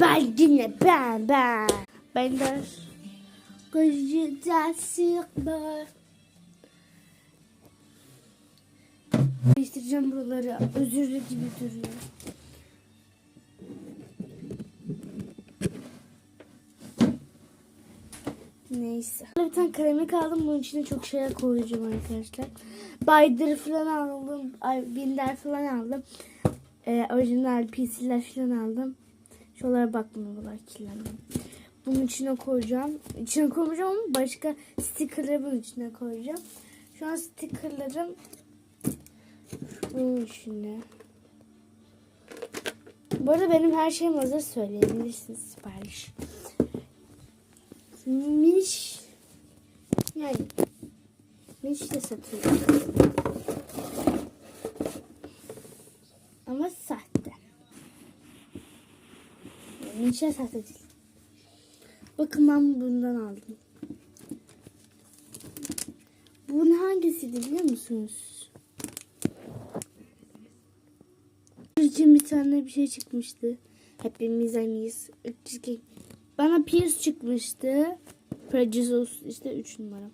Ben dinle ben ben. Ben de Gözüde sıkma. Değiştireceğim buraları. Özürlü gibi duruyor. Neyse. Bir tane kalemlik aldım. Bunun içine çok şeyler koyacağım arkadaşlar. Binder falan aldım. Ay, binder falan aldım. Ee, orijinal PC'ler falan aldım. Şuralara bakmıyorlar kirlendim. Bunun içine koyacağım. İçine koymayacağım ama başka stickerları bunun içine koyacağım. Şu an stickerlarım bunun içine. Bu arada benim her şeyim hazır söyleyebilirsiniz sipariş. Miş yani Miş de satıyorum. Ama sahte. Sahte değil. Bakın ben bundan aldım. Bunun hangisiydi biliyor musunuz? için bir tane bir şey çıkmıştı. Hepimiz aynıyız. Bana Pierce çıkmıştı. Prejudice işte 3 numara.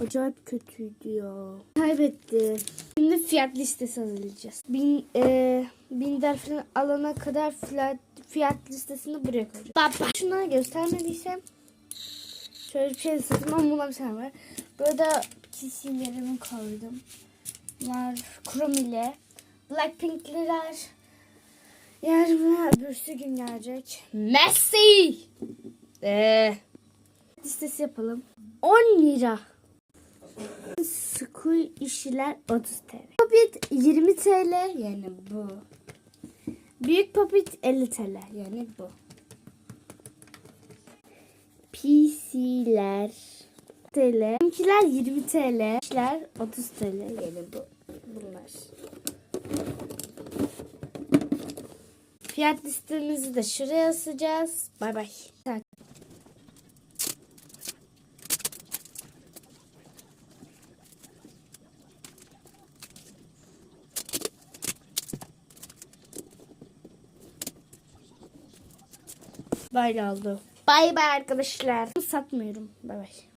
Acayip kötüydü ya. Kaybetti. Şimdi fiyat listesi hazırlayacağız. Bin, e, binder falan alana kadar fiyat, fiyat listesini buraya koyacağız. Baba. Şunları göstermediysem şöyle bir şey bir tane var. Burada kisilerimi koydum. Bunlar krom ile. Blackpink'liler. Yarın öbürsü gün gelecek. Messi! Eee. Listesi yapalım. 10 lira. School işçiler 30 TL. Popit 20 TL yani bu. Büyük popit 50 TL yani bu. PC'ler TL. Bizimkiler 20 TL. İşler 30 TL yani bu. Bunlar. Fiyat listemizi de şuraya asacağız. Bay bay. Böyle oldu. Bay bay arkadaşlar. Satmıyorum. Bay bay.